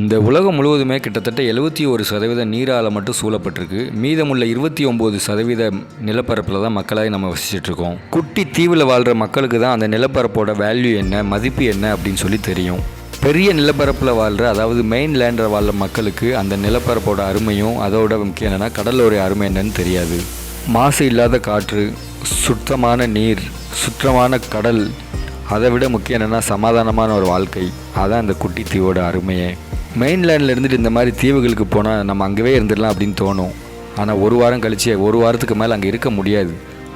இந்த உலகம் முழுவதுமே கிட்டத்தட்ட எழுபத்தி ஒரு சதவீத நீரால் மட்டும் சூழப்பட்டிருக்கு. மீதமுள்ள இருபத்தி ஒம்பது சதவீத நிலப்பரப்பில் தான் மக்களாக நம்ம வசிச்சிட்ருக்கோம் குட்டி தீவில் வாழ்கிற மக்களுக்கு தான் அந்த நிலப்பரப்போட வேல்யூ என்ன மதிப்பு என்ன அப்படின்னு சொல்லி தெரியும். பெரிய நிலப்பரப்பில் வாழ்கிற அதாவது மெயின் லேண்டில் வாழ்கிற மக்களுக்கு அந்த நிலப்பரப்போட அருமையும் அதோட முக்கியம் என்னென்னா கடலோட அருமை என்னன்னு தெரியாது. மாசு இல்லாத காற்று சுத்தமான நீர் சுத்தமான கடல் அதை விட முக்கியம் என்னென்னா சமாதானமான ஒரு வாழ்க்கை. அதான் அந்த குட்டி தீவோட அருமையே. மெயின்லேண்டில் இருந்துட்டு இந்த மாதிரி தீவுகளுக்கு போனால் நம்ம அங்கேயே இருந்துடலாம் அப்படின்னு தோணும். ஆனால் ஒரு வாரம் கழிச்சு ஒரு வாரத்துக்கு மேலே அங்கே இருக்க முடியாது.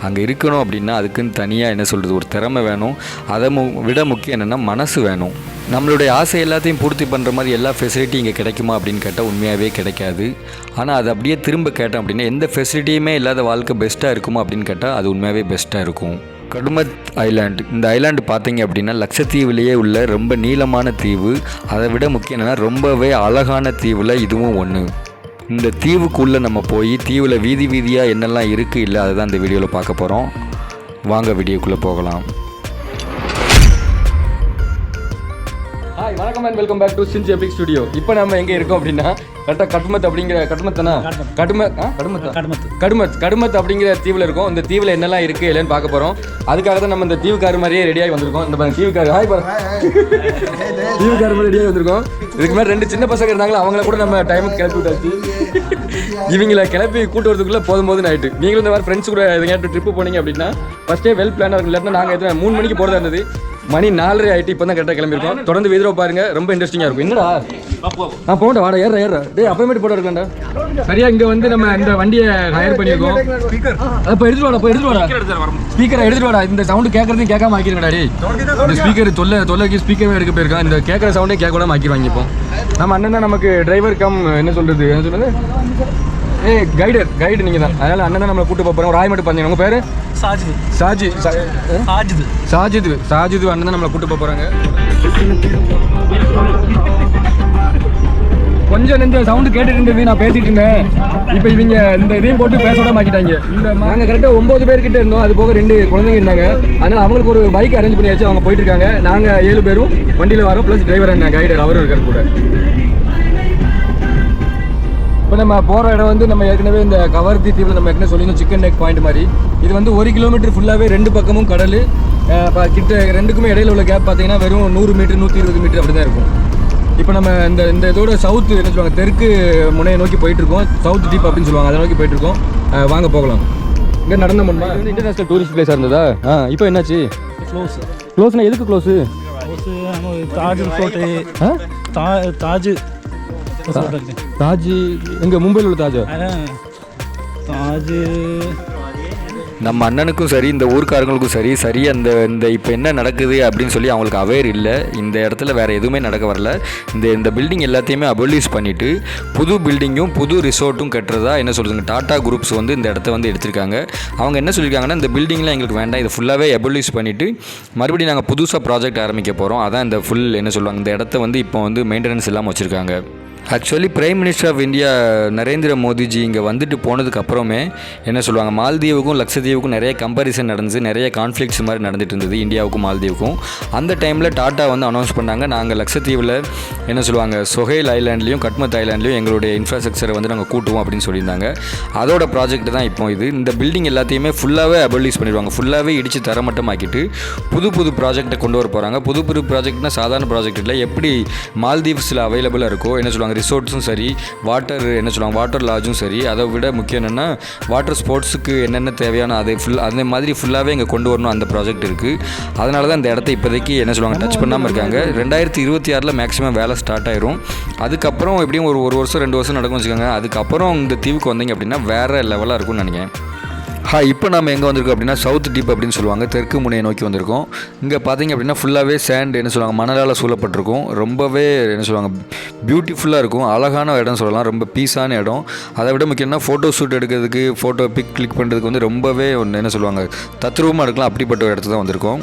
அங்கே இருக்கணும் அப்படின்னா அதுக்குன்னு தனியாக என்ன சொல்கிறது ஒரு திறமை வேணும். அதை மு விட முக்கியம் என்னென்னா மனசு வேணும். நம்மளுடைய ஆசை எல்லாத்தையும் பூர்த்தி பண்ணுற மாதிரி எல்லா ஃபெசிலிட்டியும் இங்கே கிடைக்குமா அப்படின்னு கேட்டால் உண்மையாகவே கிடைக்காது. ஆனால் அது அப்படியே திரும்ப கேட்டோம் அப்படின்னா எந்த ஃபெசிலிட்டியுமே இல்லாத வாழ்க்கை பெஸ்ட்டாக இருக்குமா அப்படின்னு கேட்டால் அது உண்மையாகவே பெஸ்ட்டாக இருக்கும். கடுமத் ஐலாண்டு இந்த ஐலாண்டு பார்த்தீங்க அப்படின்னா லட்சத்தீவுலேயே உள்ள ரொம்ப நீளமான தீவு. அதை விட முக்கியம் என்னென்னா ரொம்பவே அழகான தீவில் இதுவும் ஒன்று இந்த தீவுக்குள்ளே நம்ம போய் தீவில் வீதி வீதியாக என்னெல்லாம் இருக்குது இல்லை அதை தான் இந்த வீடியோவில் பார்க்க போகிறோம் வாங்க வீடியோக்குள்ளே போகலாம். ஹாய் வணக்கம் and welcome back to Sins epic studio இப்போ நம்ம எங்கே இருக்கோம் அப்படின்னா கரெக்டாக கட்டுமத் அப்படிங்கிற கட்டுமத்தனா? கடுமத் ஆ? கடுமத் கடமத்து கடுமத் கடுமத் அப்படிங்கிற தீவில் இருக்கோம். இந்த தீவில் என்னெல்லாம் இருக்குது இல்லைன்னு பார்க்க போகிறோம் அதுக்காக தான் நம்ம இந்த தீவுக்கார மாதிரியே ரெடியாகி வந்திருக்கோம். இந்த பாருங்க தீவுக்கார ஹாய் பாருங்க தீவுக்கார மாதிரி ரெடியாகி வந்திருக்கோம். இதுக்கு மாதிரி ரெண்டு சின்ன பசங்க இருந்தாங்களோ அவங்கள கூட நம்ம டைமுக்கு கிளப்பி விட்டாச்சு. இவங்கள கிளப்பி கூட்டு வரதுக்குள்ளே போதும் போதும் ஆயிட்டு. நீங்களும் இந்த மாதிரி ஃப்ரெண்ட்ஸ் கூட எங்கேயாட்டு ட்ரிப்பு போனீங்க அப்படின்னா ஃபஸ்ட்டே வெல் பிளானாக இருக்கும். இல்லாட்டினா நாங்கள் எத்தனை மூணு மணிக்கு போகிறதா இருந்தது. மணி நாலரை ஆயிட்டு இப்போ தான் கரெக்டாக கிளம்பியிருக்கோம். தொடர்ந்து வீடியோ பாருங்க. ரொம்ப இன்ட்ரெஸ்டிங்காக இருக்கும். என்னடா? ஆ போண்டா வாடா ஏற ஏற டேய் அப்பமேட்டு போட இருக்கலாம்டா சரியா இங்க வந்து நம்ம இந்த வண்டியை ஹயர் பண்ணியிருக்கோம். அப்போ எடுத்துட்டு வாடா போய் எடுத்துட்டு வாடா. ஸ்பீக்கரை எடுத்துட்டு வாடா. இந்த சவுண்டு கேட்கறதையும் கேட்காம ஆக்கிருங்கடா டேய். இந்த ஸ்பீக்கர் தொல்லை தொல்லைக்கு ஸ்பீக்கரே எடுக்க போயிருக்கான். இந்த கேட்குற சவுண்டே கேட்க விடாம ஆக்கிடுவாங்க இப்போ. நம்ம அண்ணன் தான் நமக்கு டிரைவர் கம் என்ன சொல்றது? என்ன சொல்றது? ஏய் கைடர் கைடு நீங்க தான் அதனால அண்ணன் தான் நம்மளை கூட்டு போறோம் ஒரு ஆய் மட்டும் பண்ணீங்க உங்க பேரு? சாஜிது. சாஜி? சாஜிது. சாஜித். சாஜித். அண்ணன் தான் நம்மளை கூட்டு போக போறாங்க. கொஞ்சம் இந்த சவுண்டு கேட்டுட்டு இருந்தது நான் பேசிட்டு இருந்தேன். இப்போ இவங்க இந்த இதையும் போட்டு பேச விட மாட்டிட்டாங்க இந்த நாங்கள் கரெக்டாக ஒம்பது பேர் கிட்ட இருந்தோம். அது போக ரெண்டு குழந்தைங்க இருந்தாங்க. அதனால அவங்களுக்கு ஒரு பைக் அரேஞ்ச் பண்ணியாச்சு. அவங்க போயிட்டு இருக்காங்க. நாங்கள் ஏழு பேரும் வண்டியில் வரோம். ப்ளஸ் டிரைவர் என்ன கைடர் அவரும் இருக்கார் கூட. இப்போ நம்ம போகிற இடம் வந்து நம்ம ஏற்கனவே இந்த கவர்த்தி தீவில் நம்ம ஏற்கனவே சொல்லியிருந்தோம் சிக்கன் நெக் பாயிண்ட் மாதிரி. இது வந்து ஒரு கிலோமீட்டர் ஃபுல்லாகவே ரெண்டு பக்கமும் கடல். கிட்ட ரெண்டுக்குமே இடையில உள்ள கேப் பார்த்தீங்கன்னா வெறும் நூறு மீட்டர் நூற்றி இருபது மீட்டர் அப்படி தான் இருக்கும். இப்போ நம்ம இந்த இந்த இதோட சவுத் என்ன சொல்லுவாங்க தெற்கு முனையை நோக்கி போயிட்டு இருக்கோம் சவுத் டீப் அப்படின்னு சொல்லுவாங்க அதை நோக்கி போயிட்டு இருக்கோம் அஹ் வாங்க போகலாம். இங்கே நடந்த வந்து இன்டர்நேஷனல் டூரிஸ்ட் பிளேஸாக இருந்ததா? ஆ இப்போ என்னாச்சு? க்ளோஸ் க்ளோஸ்னா எதுக்கு க்ளோஸு தாஜ் ரிசோர்ட்டு ஆ? தா தாஜ். தாஜ் எங்கே மும்பையில் உள்ள தாஜா தாஜ். நம்ம அண்ணனுக்கும் சரி இந்த ஊர்க்காரங்களுக்கும் சரி சரி அந்த இந்த இப்போ என்ன நடக்குது அப்படின்னு சொல்லி அவங்களுக்கு அவேர் இல்லை. இந்த இடத்துல வேறு எதுவுமே நடக்க வரல. இந்த இந்த பில்டிங் எல்லாத்தையுமே அபோலிஷ் பண்ணிவிட்டு புது பில்டிங்கும் புது ரிசோர்ட்டும் கட்டுறதா என்ன சொல்லுங்க டாடா குரூப்ஸ் வந்து இந்த இடத்த வந்து எடுத்திருக்காங்க. அவங்க என்ன சொல்லியிருக்காங்கன்னா இந்த பில்டிங்லாம் எங்களுக்கு வேண்டாம். இதை ஃபுல்லாகவே அபோலிஷ் பண்ணிவிட்டு மறுபடியும் நாங்கள் புதுசாக ப்ராஜெக்ட் ஆரம்பிக்க போகிறோம் அதான் இந்த ஃபுல் என்ன சொல்லுவாங்க இந்த இடத்த வந்து இப்போ வந்து மெயின்டெனன்ஸ் இல்லாமல் வச்சுருக்காங்க. Actually prime minister of India Narendra Modiji இங்கே வந்துட்டு போனதுக்கு அப்புறமே என்ன சொல்லுவாங்க மால்தீவுக்கும் லக்ஷதீவுக்கும் நிறைய கம்பாரிசன் நடந்துச்சு நிறைய கான்ஃப்ளிக்ஸ் மாதிரி நடந்துட்டு இருந்தது இந்தியாவுக்கும் மால்தீவுக்கும். அந்த டைமில் டாட்டா வந்து அனௌன்ஸ் பண்ணாங்க. நாங்கள் லக்ஷதீவில் என்ன சொல்லுவாங்க சொஹேல் ஐலாண்ட்லேயும் கட்மத் ஐலாண்ட்லேயும் எங்களுடைய இன்ஃப்ராஸ்ட்ரக்சரை வந்து நாங்கள் கூட்டுவோம் அப்படின்னு சொல்லியிருந்தாங்க. அதோட ப்ராஜெக்ட் தான் இப்போ இது. இந்த பில்டிங் எல்லாத்தையுமே ஃபுல்லாகவே அபலிஸ் பண்ணிடுவாங்க. ஃபுல்லாகவே இடித்து தரமட்டமாக்கிட்டு புது புது ப்ராஜெக்ட்டை கொண்டு வர போகிறாங்க புது புது ப்ராஜெக்ட்னா சாதாரண ப்ராஜெக்ட் இல்லை எப்படி மால்தீவ்ஸில் அவைலபிளாக இருக்கோ என்ன சொல்லுவாங்க ரிசோர்ட்ஸும் சரி வாட்டர் என்ன சொல்லுவாங்க வாட்டர் லாட்ஜும் சரி அதை விட முக்கியம் என்னென்னா வாட்டர் ஸ்போர்ட்ஸுக்கு என்னென்ன தேவையான அதை ஃபுல் அந்த மாதிரி ஃபுல்லாகவே இங்கே கொண்டு வரணும் அந்த ப்ராஜெக்ட் இருக்குது அதனால தான் இந்த இடத்த இப்போதைக்கு என்ன சொல்லுவாங்க டச் பண்ணாமல் இருக்காங்க. ரெண்டாயிரத்தி இருபத்தி ஆறில் மேக்ஸிமம் வேலை ஸ்டார்ட் ஆயிரும். அதுக்கப்புறம் எப்படியும் ஒரு ஒரு வருஷம் ரெண்டு வருஷம் நடக்கும் வச்சுக்கோங்க. அதுக்கப்புறம் இந்த தீவுக்கு வந்தீங்க அப்படின்னா வேறு லெவலாக இருக்கும்னு நினைக்கிறேன். ஹாய் இப்போ நம்ம எங்கே வந்திருக்கோம் அப்படின்னா சவுத் டீப் அப்படின்னு சொல்லுவாங்க. தெற்கு முனையை நோக்கி வந்திருக்கோம். இங்கே பார்த்தீங்க அப்படின்னா ஃபுல்லாகவே சேண்ட் என்ன சொல்லுவாங்க மணலால் சூழப்பட்டிருக்கும். ரொம்பவே என்ன சொல்லுவாங்க பியூட்டிஃபுல்லாக இருக்கும். அழகான இடம் சொல்லலாம். ரொம்ப பீஸான இடம். அதை விட முக்கியம்னா ஃபோட்டோ ஷூட் எடுக்கிறதுக்கு ஃபோட்டோ பிக் கிளிக் பண்ணுறதுக்கு வந்து ரொம்பவே ஒன்று என்ன சொல்லுவாங்க தத்ரூபமாக இருக்கலாம். அப்படிப்பட்ட ஒரு இடத்துல தான் வந்திருக்கோம்.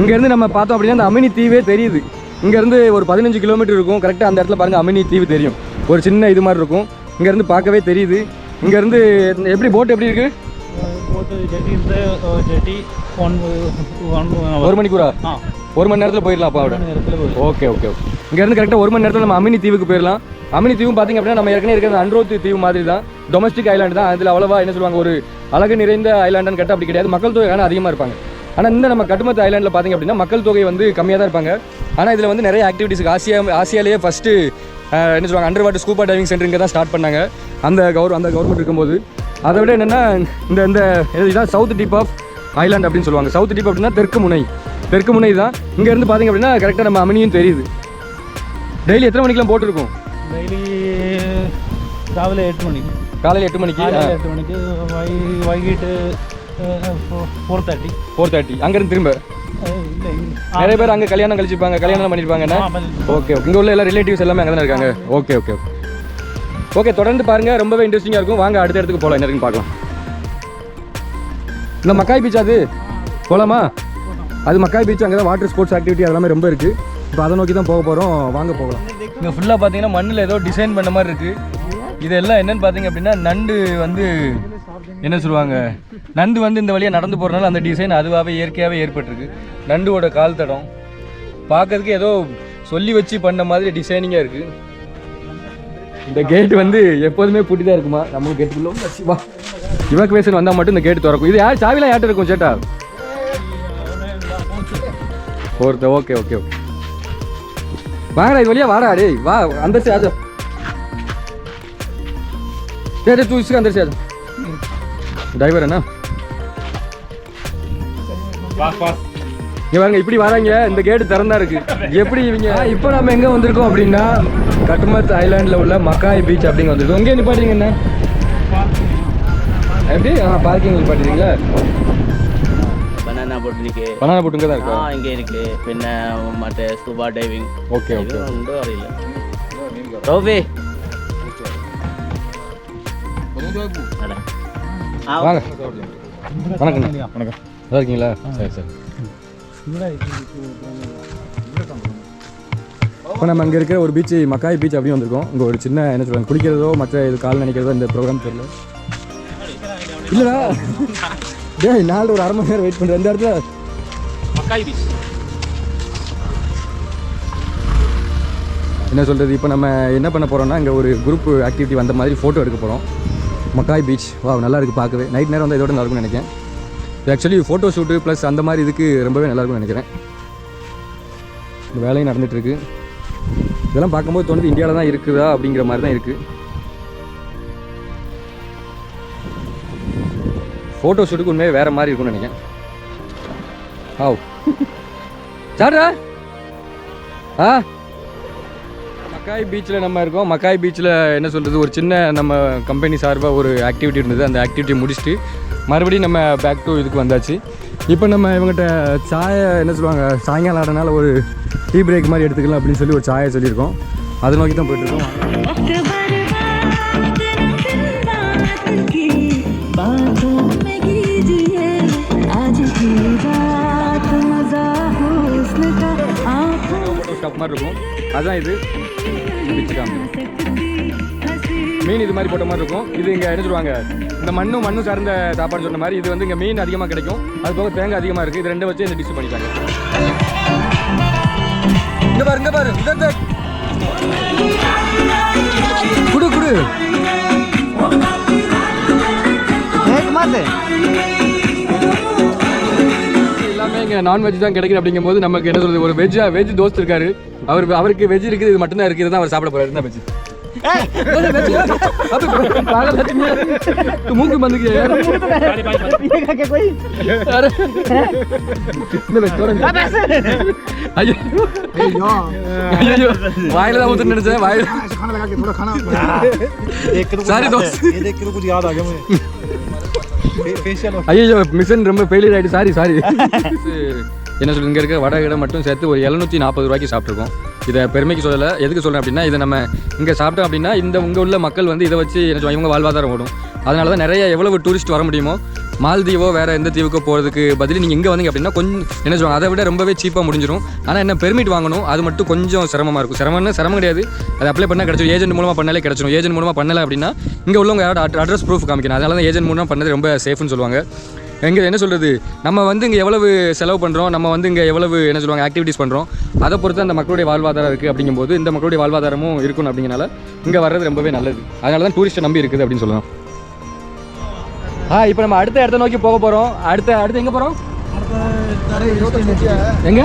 இங்கேருந்து நம்ம பார்த்தோம் அப்படின்னா அந்த அமினி தீவே தெரியுது. இங்கேருந்து ஒரு பதினஞ்சு கிலோமீட்டர் இருக்கும். கரெக்டாக அந்த இடத்துல பாருங்கள் அமினி தீவு தெரியும். ஒரு சின்ன இது மாதிரி இருக்கும். இங்கேருந்து பார்க்கவே தெரியுது. இங்கேருந்து எப்படி போட் எப்படி இருக்குது ஒன் ஒரு மணிக்கூரா ஒரு மணி நேரத்தில் போயிடலாம் அப்போ போய் ஓகே ஓகே ஓகே. இங்கேருந்து கரெக்டாக ஒரு மணி நேரத்தில் நம்ம அமினி தீவுக்கு போயிடலாம். அமினி தீவும் பார்த்தீங்க அப்படின்னா நம்ம ஏற்கனவே இருக்கிற அன்ரோத்து தீவு மாதிரி தான் டொமஸ்டிக் ஐலாண்டு தான். அதில் அவ்வளோவா என்ன சொல்லுவாங்க ஒரு அழகு நிறைந்த ஐலாண்டுன்னு கேட்டால் அப்படி கிடையாது. மக்கள் தொகை ஆனால் அதிகமாக இருப்பாங்க. ஆனால் இந்த நம்ம கட்டுமத்து ஐலாண்டில் பார்த்தீங்க அப்படின்னா மக்கள் தொகை வந்து கம்மியாக தான் இருப்பாங்க. ஆனால் இதில் வந்து நிறைய ஆக்டிவிட்டிஸ் ஆசியா ஆசியாலேயே ஃபஸ்ட்டு என்ன சொல்லுவாங்க under water scuba diving centre இங்கே தான் ஸ்டார்ட் பண்ணாங்க. அந்த கவர் அந்த கவர்மெண்ட் இருக்கும்போது அதை விட என்னென்னா இந்த இந்த இதுதான் சவுத் டிப் ஆஃப் ஐலாண்ட் அப்படின்னு சொல்லுவாங்க. சவுத் டிப் அப்படின்னா தெற்கு முனை. தெற்கு முனை தான். இங்கேருந்து பார்த்திங்க அப்படின்னா கரெக்டாக நம்ம அமினியும் தெரியுது. டெய்லி எத்தனை மணிக்கெலாம் போட்டிருக்கோம்? டெய்லி காலையில் எட்டு மணிக்கு காலையில் எட்டு மணிக்கு எட்டு மணிக்கு வைகிட்டு ஃபோர் தேர்ட்டி ஃபோர் தேர்ட்டி அங்கேருந்து திரும்ப? இல்லை நிறைய பேர் அங்கே கல்யாணம் கழிச்சிருப்பாங்க கல்யாணம் பண்ணியிருப்பாங்கண்ணா ஓகே ஓகே இங்கே உள்ள எல்லா ரிலேட்டிவ்ஸ் எல்லாமே அங்கே தானே இருக்காங்க? ஓகே ஓகே ஓகே ஓகே தொடர்ந்து பாருங்க. ரொம்பவே இன்ட்ரெஸ்டிங்காக இருக்கும். வாங்க அடுத்த இடத்துக்கு போகலாம் என்ன இருக்குன்னு பார்க்கலாம். இந்த மக்காய் பீச் அது? போகலாமா அது மக்காய் பீச் அங்கே தான் வாட்டர் ஸ்போர்ட்ஸ் ஆக்டிவிட்டி அதெல்லாமே ரொம்ப இருக்குது இப்போ அதை நோக்கி தான் போக போகிறோம் வாங்க போகலாம். இங்கே ஃபுல்லாக பார்த்தீங்கன்னா மண்ணில் ஏதோ டிசைன் பண்ண மாதிரி இருக்குது இதெல்லாம் என்னன்னு பார்த்தீங்க அப்படின்னா நண்டு வந்து என்ன சொல்லுவாங்க? நண்டு வந்து இந்த வழியாக நடந்து போகிறனால அந்த டிசைன் அதுவாகவே இயற்கையாகவே ஏற்பட்டிருக்கு. நண்டுவோட கால் தடம் பார்க்கறதுக்கு ஏதோ சொல்லி வச்சு பண்ண மாதிரி டிசைனிங்காக இருக்குது இந்த கேட் வந்து எப்போதுமே பூட்டி தான் இருக்குமா நம்ம கேட்டுக்குள்ள வா இவாக்குவேஷன் வந்தால் மட்டும் இந்த கேட் திறக்கும். இது யார்? சாவிலாம் யார்ட்ட இருக்கும் சேட்டா? ஒருத்த ஓகே ஓகே ஓகே வாங்கடா இது வழியா வாடா டேய். வா அந்த से अरे तू इसके अंदर से आ जा ड्राइवर है ना இங்கே பாருங்க இப்படி வராங்க இந்த கேட்டு திறந்தா இருக்கு. எப்படி இவங்க இப்போ நம்ம எங்கே வந்திருக்கோம் அப்படின்னா கட்டுமத் ஐலாண்டில் உள்ள மக்காய் பீச் அப்படிங்க வந்திருக்கோம். இங்கே நிப்பாட்டுறீங்க என்ன எப்படி? ஆ பார்க்கிங் நிப்பாட்டுறீங்களா பனானா போட் இருக்கு. பனானா போட் இங்கே தான் இருக்கா இங்கே இருக்கு. பின்ன மற்ற ஸ்கூபா டைவிங் ஓகே ஓகே உண்டோ அறியல ரோபே வாங்க வணக்கம் வணக்கம் நல்லா இருக்கீங்களா சரி சரி இப்போ நம்ம அங்கே இருக்கிற ஒரு பீச் மக்காய் பீச் அப்படியே வந்திருக்கோம் இங்கே ஒரு சின்ன என்ன சொல்லுவாங்க குளிக்கிறதோ மற்ற இது கால் நினைக்கிறதோ இந்த ப்ரோக்ராம் தெரியல இல்லைடா டேய் நாலு ஒரு அரை மணி நேரம் வெயிட் பண்ணுறேன் இந்த இடத்துல என்ன சொல்கிறது இப்போ நம்ம என்ன பண்ண போகிறோம்னா இங்கே ஒரு குரூப் ஆக்டிவிட்டி வந்த மாதிரி ஃபோட்டோ எடுக்க போகிறோம் மக்காய் பீச் வா நல்லா இருக்குது பார்க்கவே. நைட் நேரம் வந்து இதோட நல்லா இருக்கும்னு நினைக்கிறேன். ஆக்சுவலி ஃபோட்டோ ஷூட்டு ப்ளஸ் அந்த மாதிரி இதுக்கு ரொம்பவே நல்லாயிருக்கும்னு நினைக்கிறேன். இந்த வேலையும் நடந்துகிட்ருக்கு இதெல்லாம் பார்க்கும்போது தோணுது இந்தியாவில் தான் இருக்குதா அப்படிங்கிற மாதிரி தான் இருக்குது ஃபோட்டோ ஷூட்டுக்கு உண்மையாக வேறு மாதிரி இருக்கும்னு நினைக்கிறேன். ஆவ் சாரா ஆ? மக்காய் பீச்சில் நம்ம இருக்கோம். மக்காய் பீச்சில் என்ன சொல்கிறது ஒரு சின்ன நம்ம கம்பெனி சார்பாக ஒரு ஆக்டிவிட்டி இருந்தது. அந்த ஆக்டிவிட்டியை முடிச்சுட்டு மறுபடியும் நம்ம பேக் டு இதுக்கு வந்தாச்சு. இப்போ நம்ம இவங்ககிட்ட சாயை என்ன சொல்லுவாங்க? சாயங்காலம் ஆடனால ஒரு டீ பிரேக் மாதிரி எடுத்துக்கலாம் அப்படின்னு சொல்லி ஒரு சாயை சொல்லியிருக்கோம். அதை நோக்கி தான் போயிட்டுருக்கோம் ஷாப் மாதிரி இருக்கும். அதுதான் இது. பிச்சு மீன் இது மாதிரி போட்ட மாதிரி இருக்கும். இது இங்கே என்ன சொல்லுவாங்க? இந்த மண்ணும் மண்ணும் சார்ந்த சாப்பாடு சொன்ன மாதிரி இது வந்து இங்கே மீன் அதிகமாக கிடைக்கும். அது போக தேங்காய் அதிகமாக இருக்குது இது ரெண்டும் வச்சு இந்த டிஷ் பண்ணிட்டாங்க. இங்கே பாரு இங்கே பாரு. எல்லாமே இங்கே நான்வெஜ் தான் கிடைக்குது அப்படிங்கும்போது நமக்கு என்ன சொல்றது ஒரு வெஜ் வெஜ் தோஸ்த் இருக்காரு அவர் அவருக்கு வெஜ் இருக்குது இது மட்டும்தான் இருக்குது தான் அவர் சாப்பிட போறாரு என்ன வெஜ் மூக்கு வந்துக்கு ஐயோ வாயில தான் ஊத்துன்னு நினைச்சேன் வாயில சாரி தோஸ்த் ये देख के तो कुछ याद आ गया मुझे फेशियल ஐயோ மிஷன் ரொம்ப ஃபெயிலியர் ஆகிட்டு சாரி சாரி என்ன சொல்லி இங்கே இருக்க வடை மட்டும் சேர்த்து ஒரு எழுநூற்றி நாற்பது ரூபாய்க்கு சாப்பிட்ருக்கோம் இதை பெருமைக்கு சொல்லலை. எதுக்கு சொல்கிறேன் அப்படின்னா இதை நம்ம இங்கே சாப்பிட்டோம் அப்படின்னா இந்த இங்கே உள்ள மக்கள் வந்து இதை வச்சு என்ன இவங்க வாழ்வாதாரம் ஓடும். அதனால தான் நிறைய எவ்வளவு டூரிஸ்ட் வர முடியுமோ மால்தீவோ வேறு எந்த தீவுக்கோ போகிறதுக்கு பதில் நீங்கள் இங்கே வந்தீங்க அப்படின்னா கொஞ்சம் என்ன சொல்லுவாங்க அதை விட ரொம்பவே சீப்பாக முடிஞ்சிடும் ஆனால் என்ன பெர்மிட் வாங்கணும் அது மட்டும் கொஞ்சம் சிரமமாக இருக்கும். சிரமம்னு சிரமம் கிடையாது. அது அப்ளை பண்ணால் கிடச்சிடும் ஏஜென்ட் மூலமாக பண்ணாலே கிடச்சிடும் ஏஜென்ட் மூலமாக பண்ணலை அப்படின்னா இங்கே உள்ளவங்க யாரோட அட்ரஸ் ப்ரூஃப் காமிக்கணும். அதனால தான் ஏஜென்ட் மூலமாக பண்ணது ரொம்ப சேஃப்னு சொல்லுவாங்க. எங்கே என்ன சொல்கிறது நம்ம வந்து இங்கே எவ்வளவு செலவு பண்ணுறோம் நம்ம வந்து இங்கே எவ்வளவு என்ன சொல்லுவாங்க ஆக்டிவிட்டீஸ் பண்ணுறோம் அதை பொறுத்து அந்த மக்களுடைய வாழ்வாதாரம் இருக்குது அப்படிங்கும்போது இந்த மக்களுடைய வாழ்வாதாரமும் இருக்கணும் அப்படிங்கனால இங்கே வர்றது ரொம்பவே நல்லது. அதனால தான் டூரிஸ்ட்டை நம்பி இருக்குது அப்படின்னு சொல்லலாம். ஆ இப்போ நம்ம அடுத்த இடத்த நோக்கி போக போகிறோம் அடுத்த அடுத்து எங்கே போகிறோம் எங்க?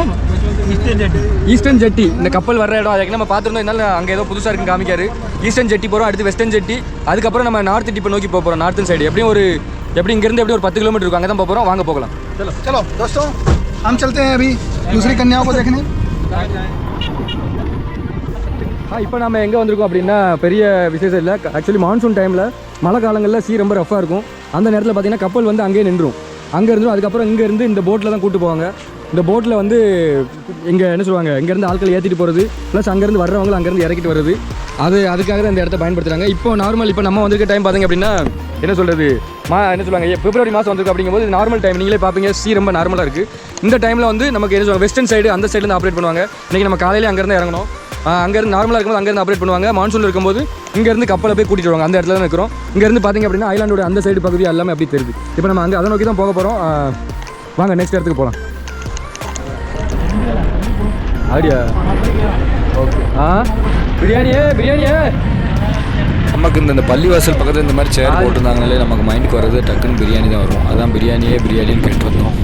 ஈஸ்டர்ன் ஜெட்டி இந்த கப்பல் வர்ற இடம் அதுக்கு நம்ம பார்த்துருந்தோம். இருந்தாலும் அங்கே ஏதோ புதுசாக இருக்குன்னு காமிக்காரு. ஈஸ்டர்ன் ஜெட்டி போகிறோம் அடுத்து வெஸ்டர்ன் ஜெட்டி அதுக்கப்புறம் நம்ம நார்த் டிப்பை நோக்கி போக போகிறோம் நார்த்தன் சைடு எப்படியும் ஒரு எப்படி இங்கேருந்து எப்படி ஒரு பத்து கிலோமீட்டர் இருக்கும் அங்கே தான் போக போகிறோம் வாங்க போகலாம் चलो दोस्तों हम चलते हैं अभी दूसरी कन्याओं को देखने ஆ இப்போ நம்ம எங்கே வந்திருக்கோம் அப்படின்னா பெரிய விசேஷம் இல்லை ஆக்சுவலி மான்சூன் டைமில் மழை காலங்களில் சீ ரொம்ப ரஃப்பாக இருக்கும் அந்த நேரத்தில் பார்த்தீங்கன்னா கப்பல் வந்து அங்கேயே நின்றும் அங்கே இருந்தும் அதுக்கப்புறம் இங்கே இருந்து இந்த போட்டில் தான் கூட்டு போவாங்க இந்த போட்டில் வந்து இங்கே என்ன சொல்லுவாங்க? இங்கேருந்து ஆட்கள் ஏற்றிட்டு போகிறது ப்ளஸ் அங்கேருந்து வர்றவங்க அங்கேருந்து இறக்கிட்டு வருது அது அதுக்காக தான் இந்த இடத்த பயன்படுத்துகிறாங்க இப்போ நார்மல் இப்போ நம்ம வந்திருக்க டைம் பார்த்தீங்க அப்படின்னா என்ன சொல்கிறது மா என்ன சொல்லுவாங்க? பிப்ரவரி மாதம் வந்திருக்கு அப்படிங்கும்போது நார்மல் டைம் நீங்களே பார்ப்பீங்க சீ ரொம்ப நார்மலாக இருக்குது இந்த டைமில் வந்து நமக்கு என்ன சொல்லுவாங்க? வெஸ்டர்ன் சைடு அந்த சைடுலேருந்து ஆப்ரேட் பண்ணுவாங்க. இன்றைக்கி நம்ம காலையில் அங்கேருந்து இறங்கணும். அங்கேருந்து நார்மலாக இருக்கும்போது அங்கேருந்து ஆப்ரேட் பண்ணுவாங்க. மான்சூன் இருக்கும்போது இங்கேருந்து கப்பலை போய் கூட்டிட்டு வருவாங்க. அந்த இடத்துல தான் இருக்கிறோம். இங்கேருந்து பார்த்தீங்க அப்படின்னா ஐலாண்டோட அந்த சைடு பகுதி எல்லாமே அப்படி தெரியுது. இப்போ நம்ம அங்கே அதை நோக்கி தான் போக போகிறோம் வாங்க நெக்ஸ்ட் இடத்துக்கு போகலாம் அப்படியா ஓகே. ஆ? பிரியாணியே பிரியாணியே. நமக்கு இந்த இந்த பள்ளிவாசல் பக்கத்தில் இந்த மாதிரி சேர் போட்டிருந்தாங்கனாலே நமக்கு மைண்டுக்கு வர்றது டக்குன்னு பிரியாணி தான் வரும். அதான் பிரியாணியே பிரியாணின்னு கேட்டு வந்தோம்.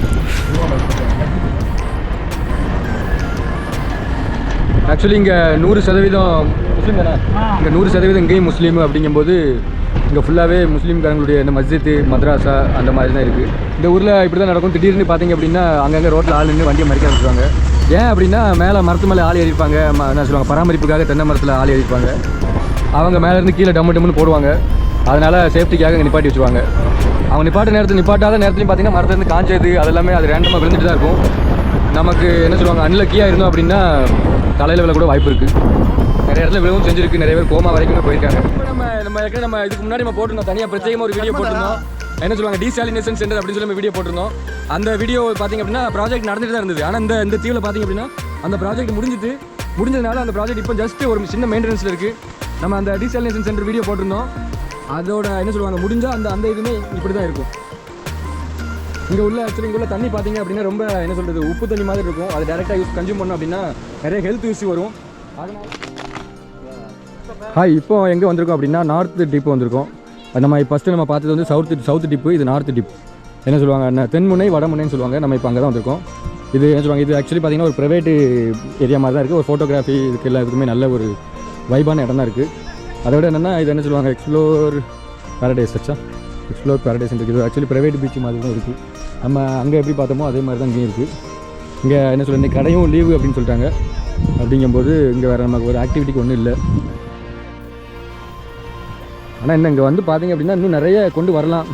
ஆக்சுவலி இங்கே நூறு சதவீதம் முஸ்லீம் தானே? இங்கே நூறு சதவீதம் இங்கேயும் முஸ்லீம் அப்படிங்கும்போது இங்கே ஃபுல்லாகவே முஸ்லீம்காரங்களுடைய இந்த மஸ்ஜித்து மத்ராஸா அந்த மாதிரி தான் இருக்குது இந்த ஊரில் இப்படி தான் நடக்கும். திடீர்னு பார்த்தீங்க அப்படின்னா அங்கங்கே ரோட்டில் ஆள் நின்று வண்டியை மறிக்க ஆரம்பிச்சுவாங்க ஏன் அப்படின்னா மேலே மரத்து மேலே ஆள் ஏறிப்பாங்க என்ன சொல்லுவாங்க பராமரிப்புக்காக தென்னை மரத்தில் ஆள் ஏறிப்பாங்க அவங்க மேலே இருந்து கீழே டம்மு டம்முன்னு போடுவாங்க. அதனால் சேஃப்டிக்காக இங்கே நிப்பாட்டி வச்சுருவாங்க. அவங்க நிப்பாட்ட நேரத்தில் நிப்பாட்டாத நேரத்துலையும் பார்த்தீங்கன்னா மரத்துலேருந்து காஞ்சது அதெல்லாமே அது ரேண்டமாக விழுந்துட்டு தான் இருக்கும். நமக்கு என்ன சொல்லுவாங்க அன்லக்கியாக இருந்தோம் அப்படின்னா தலையில் விழ கூட வாய்ப்பு இருக்குது நிறைய இடத்துல விழவும் செஞ்சிருக்கு. நிறைய பேர் கோமா வரைக்குமே போயிருக்காங்க. நம்ம நம்ம ஏற்கனவே நம்ம இதுக்கு முன்னாடி நம்ம போட்டிருந்தோம். தனியாக பிரத்யேகமாக ஒரு வீடியோ போட்டிருந்தோம். என்ன சொல்லுவாங்க டீசாலினேஷன் சென்டர் அப்படின்னு சொல்லி வீடியோ போட்டிருந்தோம். அந்த வீடியோ பார்த்தீங்க அப்படின்னா ப்ராஜெக்ட் நடந்துட்டு தான் இருந்தது. ஆனால் இந்த இந்த தீவில் பார்த்தீங்க அப்படின்னா அந்த ப்ராஜெக்ட் முடிஞ்சிட்டு முடிஞ்சதுனால அந்த ப்ராஜெக்ட் இப்போ ஜஸ்ட் ஒரு சின்ன மெயின்டெனன்ஸில் இருக்குது நம்ம அந்த டீசாலினேஷன் சென்டர் வீடியோ போட்டிருந்தோம். அதோட என்ன சொல்லுவாங்க முடிஞ்சால் அந்த அந்த இதுவுமே இப்படி தான் இருக்கும். இங்கே உள்ள ஆக்சுவலி இங்கே உள்ள தண்ணி பார்த்தீங்க அப்படின்னா ரொம்ப என்ன சொல்கிறது உப்பு தண்ணி மாதிரி இருக்கும். அது டேரெக்டாக யூஸ் கன்சியூம் பண்ணோம் அப்படின்னா நிறைய ஹெல்த் இஷ்யூ வரும். அதனால் ஹாய் இப்போ எங்கே வந்திருக்கோம் அப்படின்னா நார்த் டிப் வந்திருக்கோம். நம்ம ஃபஸ்ட்டு நம்ம பார்த்தது வந்து சவுத் சவுத் டிப்பு இது நார்த் டிப் என்ன சொல்லுவாங்க என்ன தென்முனை வடமுனைன்னு சொல்லுவாங்க. நம்ம இப்போ அங்கே தான் வந்திருக்கோம். இது என்ன சொல்லுவாங்க இது ஆக்சுவலி பார்த்திங்கன்னா ஒரு ப்ரைவேட்டு ஏரியா மாதிரி தான் இருக்குது ஒரு ஃபோட்டோகிராஃபி இதுக்கு எல்லாத்துக்குமே நல்ல ஒரு வைபான இடம் தான் இருக்குது அதை விட என்னென்னா இது என்ன சொல்லுவாங்க எக்ஸ்ப்ளோர் பேரடைஸ் வச்சா எக்ஸ்ப்ளோர் பேரடைஸ் இருக்குது. ஆக்சுவலி ப்ரைவேட் பீச் மாதிரி தான் இருக்குது நம்ம அங்கே எப்படி பார்த்தோமோ அதே மாதிரி தான் இங்கேயும் இருக்குது இங்கே என்ன சொல்ல கடையும் லீவு அப்படின்னு சொல்லிட்டாங்க. அப்படிங்கும்போது இங்கே வேறு நமக்கு ஒரு ஆக்டிவிட்டிக்கு ஒன்றும் இல்லை. ஆனால் இன்னும் இங்கே வந்து பார்த்தீங்க அப்படின்னா இன்னும் நிறைய கொண்டு வரலாம்.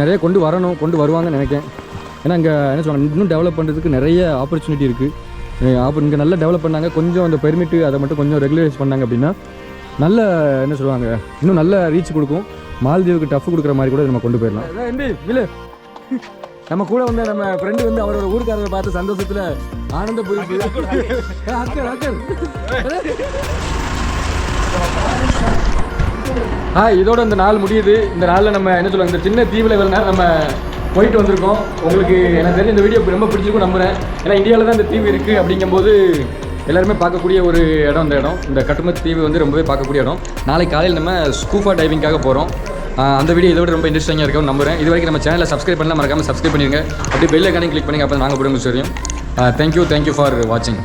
நிறைய கொண்டு வரணும் கொண்டு வருவாங்கன்னு நினைக்கிறேன். ஏன்னா இங்கே என்ன சொல்லுவாங்க இன்னும் டெவலப் பண்ணுறதுக்கு நிறைய ஆப்பர்ச்சுனிட்டி இருக்குது ஆப்பர் இங்கே நல்லா டெவலப் பண்ணாங்க கொஞ்சம் அந்த பெர்மிட்டு அதை மட்டும் கொஞ்சம் ரெகுலரைஸ் பண்ணாங்க அப்படின்னா நல்ல என்ன சொல்லுவாங்க இன்னும் நல்ல ரீச் கொடுக்கும். மால்தீவுக்கு டஃப் கொடுக்குற மாதிரி கூட நம்ம கொண்டு போயிடலாம். நம்ம கூட வந்த நம்ம ஃப்ரெண்டு வந்து அவரோட ஊருக்காரரை பார்த்து சந்தோஷத்தில் ஆனந்த புரியுது அக்கர் அக்கர் ஆ இதோட இந்த நாள் முடியுது. இந்த நாளில் நம்ம என்ன சொல்லுவாங்க இந்த சின்ன தீவில் இவ்வளோ நேரம் நம்ம போயிட்டு வந்திருக்கோம். உங்களுக்கு எனக்கு தெரிஞ்ச இந்த வீடியோ ரொம்ப பிடிச்சிருக்கும் நம்புறேன். ஏன்னா இந்தியாவில் தான் இந்த தீவு இருக்குது அப்படிங்கும்போது எல்லாருமே பார்க்கக்கூடிய ஒரு இடம் இந்த இடம். இந்த கட்டுமத்து தீவு வந்து ரொம்பவே பார்க்கக்கூடிய இடம். நாளைக்கு காலையில் நம்ம ஸ்கூஃபா டைவிங்காக போகிறோம் அந்த வீடியோ இதை விட ரொம்ப இன்ட்ரெஸ்டிங்காக இருக்கும் நம்புறேன். இது வரைக்கும் நம்ம சேனலை சப்ஸ்கிரைப் பண்ணலாம் மறக்காமல் சப்ஸ்கிரைப் பண்ணிடுங்க அப்படியே பெல் ஐக்கானையும் கிளிக் பண்ணி அப்போ நாங்கள் போடுங்க தெரியும். தேங்க்யூ தேங்க்யூ ஃபார் வாட்சிங்